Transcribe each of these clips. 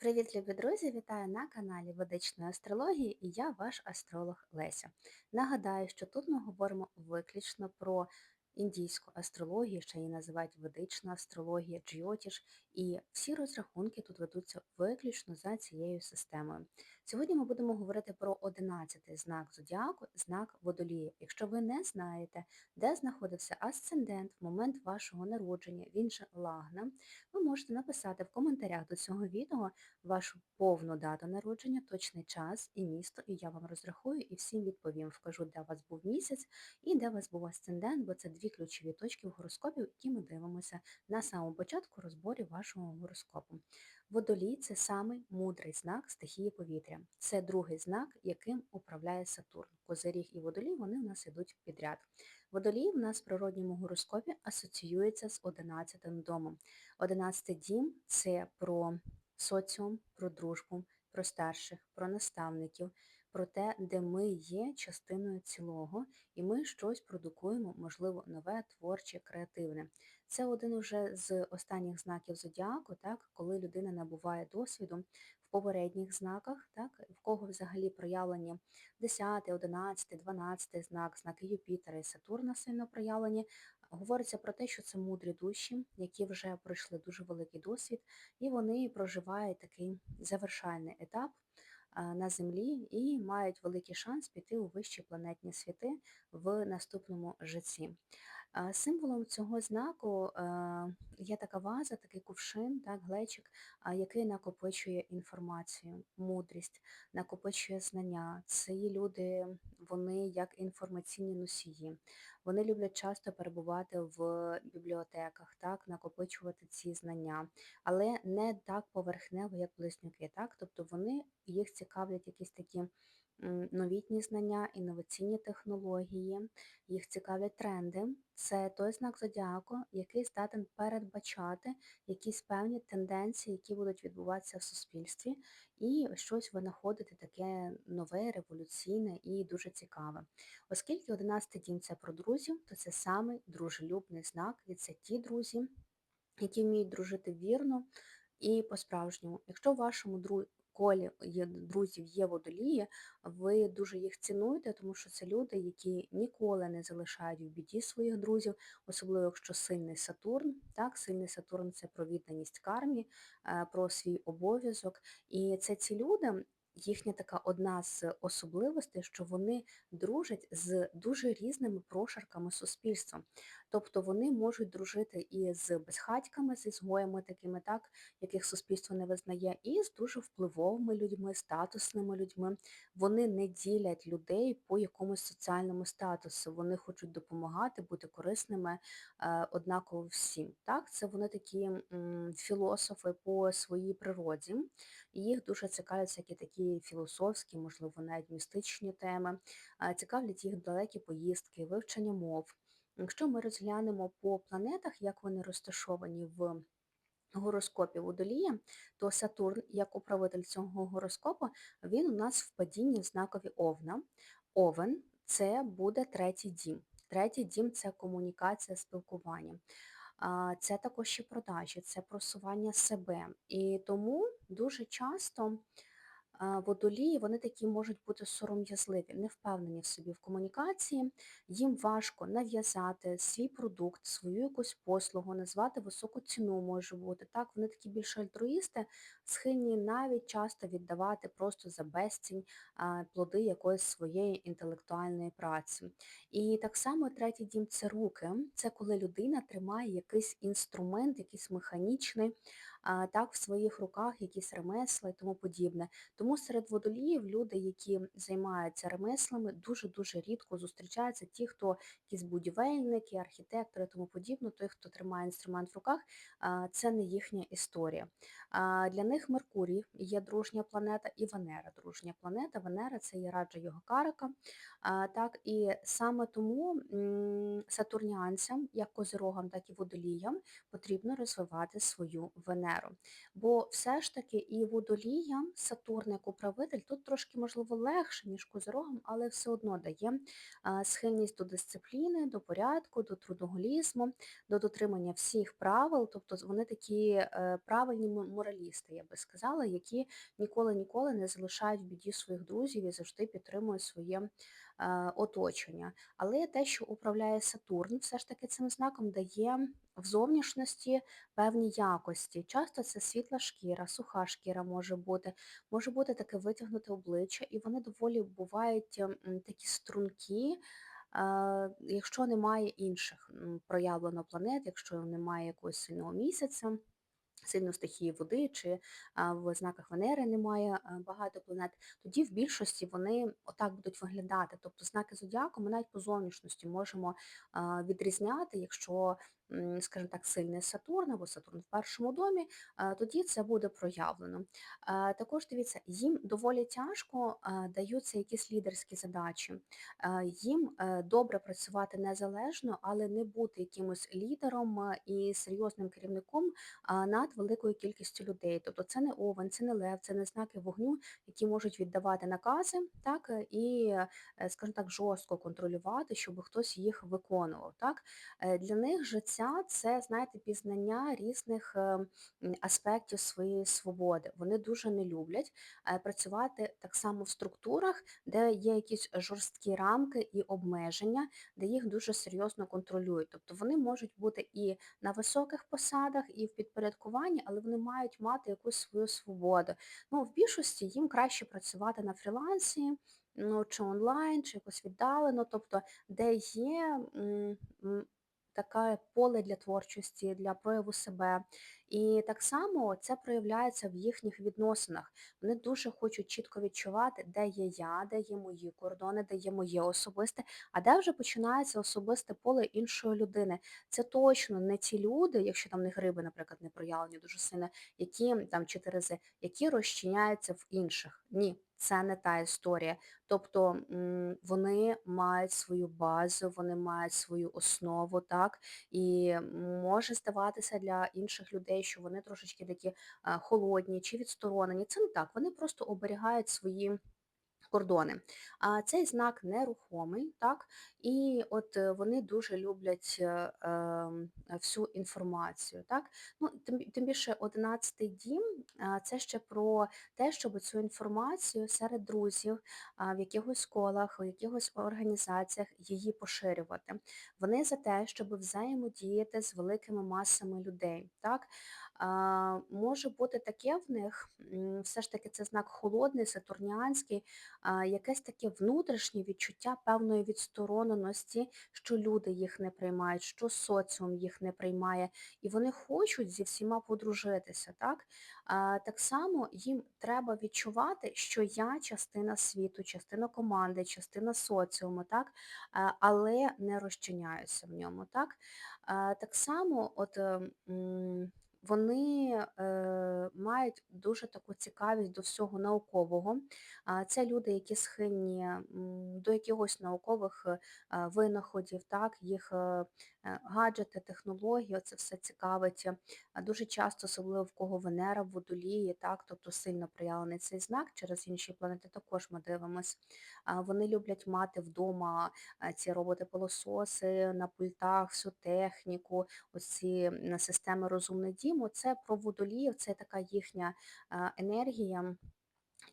Привіт, любі друзі! Вітаю на каналі Ведичної астрології і я ваш астролог Леся. Нагадаю, що тут ми говоримо виключно про індійську астрологію, ще її називають ведична астрологія, джйотіш, і всі розрахунки тут ведуться виключно за цією системою. Сьогодні ми будемо говорити про 11-й знак зодіаку, знак водолія. Якщо ви не знаєте, де знаходився асцендент в момент вашого народження, він же лагна, ви можете написати в коментарях до цього відео вашу повну дату народження, точний час і місто, і я вам розрахую і всім відповім. Вкажу, де у вас був місяць і де у вас був асцендент, бо це дві ключові точки в гороскопі, які ми дивимося на самому початку розборів вашого гороскопу. Водолій це самий мудрий знак стихії повітря. Це другий знак, яким управляє Сатурн. Козиріг і водолій вони в нас йдуть підряд. Водолій в нас в природньому гороскопі асоціюється з 11 домом. 11 дім це про соціум, про дружбу, про старших, про наставників, про те, де ми є частиною цілого, і ми щось продукуємо, можливо, нове, творче, креативне. Це один уже з останніх знаків зодіаку, так, коли людина набуває досвіду в попередніх знаках, так, в кого взагалі проявлені 10, 11, 12 знак, знаки Юпітера і Сатурна сильно проявлені, говориться про те, що це мудрі душі, які вже пройшли дуже великий досвід, і вони проживають такий завершальний етап на Землі і мають великий шанс піти у вищі планетні світи в наступному житті. Символом цього знаку є така ваза, такий кувшин, так, глечик, який накопичує інформацію, мудрість, накопичує знання. Ці люди, вони як інформаційні носії. Вони люблять часто перебувати в бібліотеках, так, накопичувати ці знання, але не так поверхнево, як близнюки. Так? Тобто вони їх цікавлять якісь такі новітні знання, інноваційні технології, їх цікавлять тренди. Це той знак зодіаку, який здатен передбачати якісь певні тенденції, які будуть відбуватися в суспільстві, і щось винаходити таке нове, революційне і дуже цікаве. Оскільки 11 дім це про друзів, то це самий дружелюбний знак, і це ті друзі, які вміють дружити вірно і по-справжньому. Якщо вашому колі друзів є водолії, ви дуже їх цінуєте, тому що це люди, які ніколи не залишають в біді своїх друзів, особливо якщо сильний Сатурн. Так, Сильний Сатурн це про відданість кармі, е, про свій обов'язок. І це ці люди, їхня така одна з особливостей, що вони дружать з дуже різними прошарками суспільства. Тобто вони можуть дружити і з безхатьками, з ізгоями такими, так, яких суспільство не визнає, і з дуже впливовими людьми, статусними людьми. Вони не ділять людей по якомусь соціальному статусу. Вони хочуть допомагати, бути корисними е, однаково всім. Так? Це вони такі філософи по своїй природі. І їх дуже цікавлять всякі такі філософські, можливо, навіть містичні теми. Цікавлять їх далекі поїздки, вивчення мов. Якщо ми розглянемо по планетах, як вони розташовані в гороскопі Водолія, то Сатурн, як управитель цього гороскопу, він у нас в падінні в знакові Овна. Овен це буде третій дім. Третій дім це комунікація, спілкування. Це також і продажі, це просування себе. І тому дуже часто водолії, вони такі можуть бути сором'язливі, не впевнені в собі в комунікації, їм важко нав'язати свій продукт, свою якусь послугу, назвати високу ціну може бути. Так, Вони такі більше альтруїсти, схильні навіть часто віддавати просто за безцінь плоди якоїсь своєї інтелектуальної праці. І так само третій дім це руки, це коли людина тримає якийсь інструмент, якийсь механічний, так, в своїх руках якісь ремесла і тому подібне. Тому серед водоліїв люди, які займаються ремеслами, дуже-дуже рідко зустрічаються ті, хто якісь будівельники, архітектори, і тому подібне, той, хто тримає інструмент в руках, це не їхня історія. Для них Меркурій є дружня планета і Венера дружня планета. Венера це є раджа його карика. Так, І саме тому сатурніанцям, як козирогам, так і водоліям, потрібно розвивати свою Венеру. Бо все ж таки і водоліям Сатурн знак-управитель тут трошки, можливо, легше, ніж козирогом, але все одно дає схильність до дисципліни, до порядку, до трудоголізму, до дотримання всіх правил. Тобто вони такі е, правильні моралісти, я би сказала, які ніколи-ніколи не залишають в біді своїх друзів і завжди підтримують своє е, оточення. Але те, що управляє Сатурн, все ж таки цим знаком дає в зовнішності певні якості. Часто це світла шкіра, суха шкіра може бути, може бути таке витягнуте обличчя, і вони доволі бувають такі стрункі, е, якщо немає інших проявлено планет, якщо немає якогось сильного місяця. Сильно стихії води чи а, в знаках Венери немає а, багато планет, тоді в більшості вони отак будуть виглядати. Тобто знаки зодіаку ми навіть по зовнішності можемо відрізняти, якщо, скажімо так, сильний Сатурн або Сатурн в першому домі, тоді це буде проявлено. Також дивіться, їм доволі тяжко даються якісь лідерські задачі. Їм е, добре працювати незалежно, але не бути якимось лідером і серйозним керівником над великою кількістю людей. Тобто це не овен, це не лев, це не знаки вогню, які можуть віддавати накази, так, е, і, е, скажімо так, жорстко контролювати, щоб хтось їх виконував. Так. Для них життя це, знаєте, пізнання різних е, аспектів своєї свободи. Вони дуже не люблять е, працювати так само в структурах, де є якісь жорсткі рамки і обмеження, де їх дуже серйозно контролюють. Тобто вони можуть бути і на високих посадах і в підпорядкуванні, але вони мають мати якусь свою свободу. Ну, в більшості їм краще працювати на фрілансі, ну, чи онлайн, чи якось віддалено, тобто де є таке поле для творчості, для прояву себе. І так само це проявляється в їхніх відносинах. Вони дуже хочуть чітко відчувати, де є я, де є мої кордони, де є моє особисте, а де вже починається особисте поле іншої людини. Це точно не ті люди, якщо там не гриби, наприклад, не проявлені дуже сильно, які там чи терези, які розчиняються в інших. Ні, це не та історія. Тобто вони мають свою базу, вони мають свою основу, так, і може здаватися для інших людей, що вони трошечки такі е, холодні чи відсторонені. Це не так. Вони просто оберігають свої кордони. А цей знак нерухомий, так, і от е, вони дуже люблять е, ем, всю інформацію. Так. Ну, тим, тим більше 11 дім а, це ще про те, щоб цю інформацію серед друзів, в якихось колах, у якихось організаціях її поширювати. Вони за те, щоб взаємодіяти з великими масами людей. Так. Може бути таке в них, все ж таки це знак холодний, сатурніанський, якесь таке внутрішнє відчуття певної відстороненості, що люди їх не приймають, що соціум їх не приймає, і вони хочуть зі всіма подружитися. Так так само їм треба відчувати, що я частина світу, частина команди, частина соціуму, так? Але не розчиняюся в ньому. Так, так само, от. Вони е, мають дуже таку цікавість до всього наукового. Це люди, які схильні до якихось наукових е, винаходів, так, їх е, е, гаджети, технології, це все цікавить. Дуже часто, особливо в кого Венера водолії, так, тобто сильно проявлений цей знак, через інші планети також ми дивимось. А, Вони люблять мати вдома ці роботи-пилососи на пультах, всю техніку, ось ці м, системи розумний. Це про водоліїв, це така їхня енергія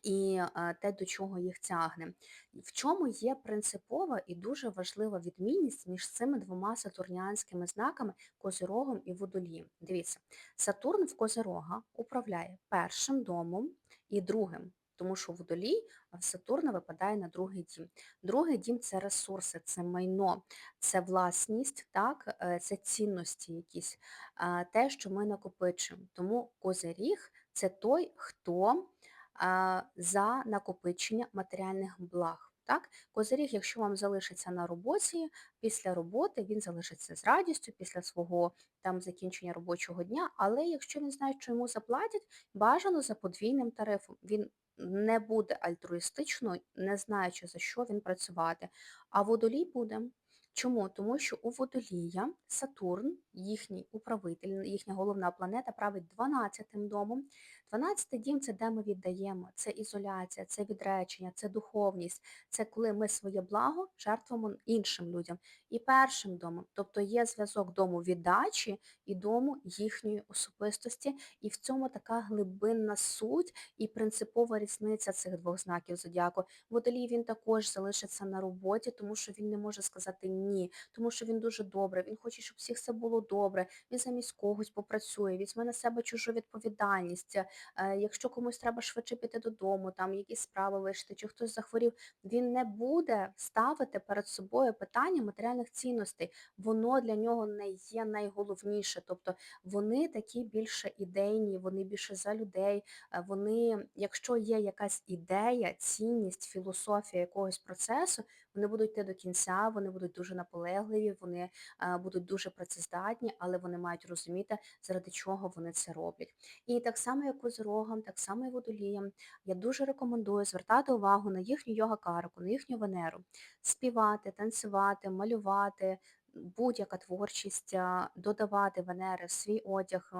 і е, те, до чого їх тягне. В чому є принципова і дуже важлива відмінність між цими двома сатурніанськими знаками Козирогом і Водолієм? Дивіться, Сатурн в Козирога управляє першим домом і другим. Тому що водолій в Сатурна випадає на другий дім. Другий дім це ресурси, це майно, це власність, так, е, це цінності якісь, те, що ми накопичуємо. Тому Козиріг це той, хто за накопичення матеріальних благ. Так? Козиріг, якщо вам залишиться на роботі, після роботи він залишиться з радістю після свого там закінчення робочого дня, але якщо він знає, що йому заплатять, бажано за подвійним тарифом. Він не буде альтруїстично, не знаючи, за що він працювати. А водолій буде. Чому? Тому що у Водолія Сатурн, їхній управитель, їхня головна планета, править 12-тим домом. 12-й дім це де ми віддаємо, це ізоляція, це відречення, це духовність, це коли ми своє благо жертвуємо іншим людям. І першим домом, тобто є зв'язок дому віддачі і дому їхньої особистості, і в цьому така глибинна суть і принципова різниця цих двох знаків зодіаку. Водолій він також залишиться на роботі, тому що він не може сказати ні, тому що він дуже добре, він хоче, щоб всіх все було добре, він замість когось попрацює, візьме на себе чужу відповідальність. Е, Якщо комусь треба швидше піти додому, там якісь справи вирішити, чи хтось захворів, він не буде ставити перед собою питання матеріальних цінностей. Воно для нього не є найголовніше. Тобто вони такі більше ідейні, вони більше за людей. е, Вони, якщо є якась ідея, цінність, філософія якогось процесу, вони будуть йти до кінця, вони будуть дуже наполегливі, вони е, будуть дуже працездатні, але вони мають розуміти, заради чого вони це роблять. І так само, як козирогам, так само і водоліям, я дуже рекомендую звертати увагу на їхню йога-карку, на їхню Венеру, співати, танцювати, малювати, будь-яка творчість, додавати Венери в свій одяг,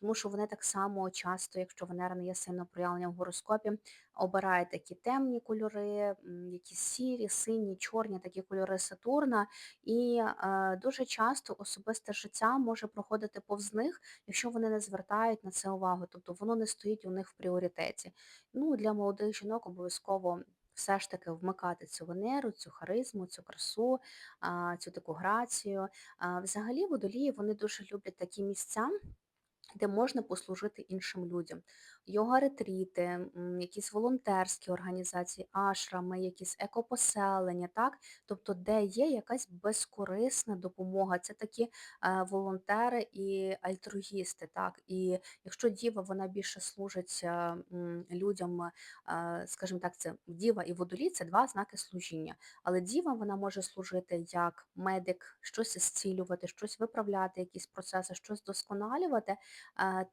тому що вони так само часто, якщо Венера не є сильно проявлення в гороскопі, обирають такі темні кольори, якісь сірі, сині, чорні такі кольори Сатурна. І дуже часто особисте життя може проходити повз них, якщо вони не звертають на це увагу, тобто воно не стоїть у них в пріоритеті. Ну, для молодих жінок обов'язково все ж таки вмикати цю Венеру, цю харизму, цю красу, цю таку грацію. Взагалі водолії вони дуже люблять такі місця, де можна послужити іншим людям. Йога-ретріти, якісь волонтерські організації, ашрами, якісь екопоселення, так? Тобто, де є якась безкорисна допомога. Це такі е, волонтери і альтруїсти, так? І якщо діва, вона більше служить е, людям, е, скажімо так, це діва і водолій це два знаки служіння. Але діва вона може служити як медик, щось зцілювати, щось виправляти, якісь процеси, щось досконалювати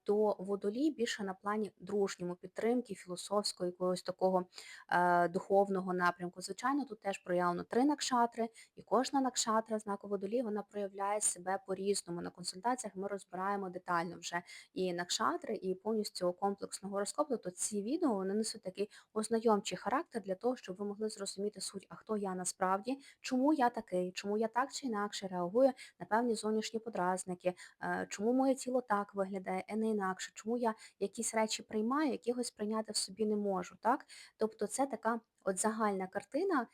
то водолій більше на плані дружньому підтримки, філософського, якогось такого е, духовного напрямку. Звичайно, тут теж проявлено три накшатри, і кожна накшатра знаку водолій вона проявляє себе по-різному. На консультаціях ми розбираємо детально вже і накшатри, і повністю комплексного гороскопу. То ці відео вони несуть такий ознайомчий характер для того, щоб ви могли зрозуміти суть, а хто я насправді, чому я такий, чому я так чи інакше реагую на певні зовнішні подразники, е, чому моє тіло так виглядає, а не інакше, чому я якісь речі приймаю, якихось прийняти в собі не можу. так? Тобто це така от загальна картина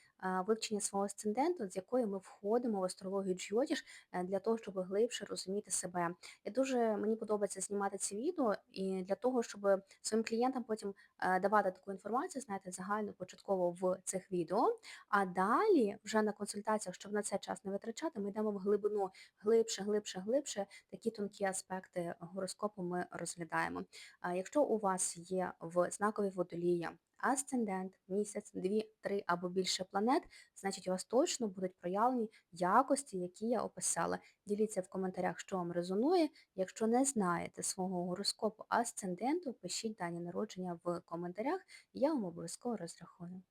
вивчення свого асценденту, з якої ми входимо в астрологію Джйотіш е, для того, щоб глибше розуміти себе. І дуже мені подобається знімати ці відео і для того, щоб своїм клієнтам потім е, давати таку інформацію, знаєте, загально початково в цих відео. А далі вже на консультаціях, щоб на це час не витрачати, ми йдемо в глибину глибше, глибше, глибше, такі тонкі аспекти гороскопу ми розглядаємо. Якщо у вас є в знакові водолія асцендент, місяць, дві, три або більше планет, значить у вас точно будуть проявлені якості, які я описала. Діліться в коментарях, що вам резонує. Якщо не знаєте свого гороскопу асценденту, пишіть дані народження в коментарях, і я вам обов'язково розрахую.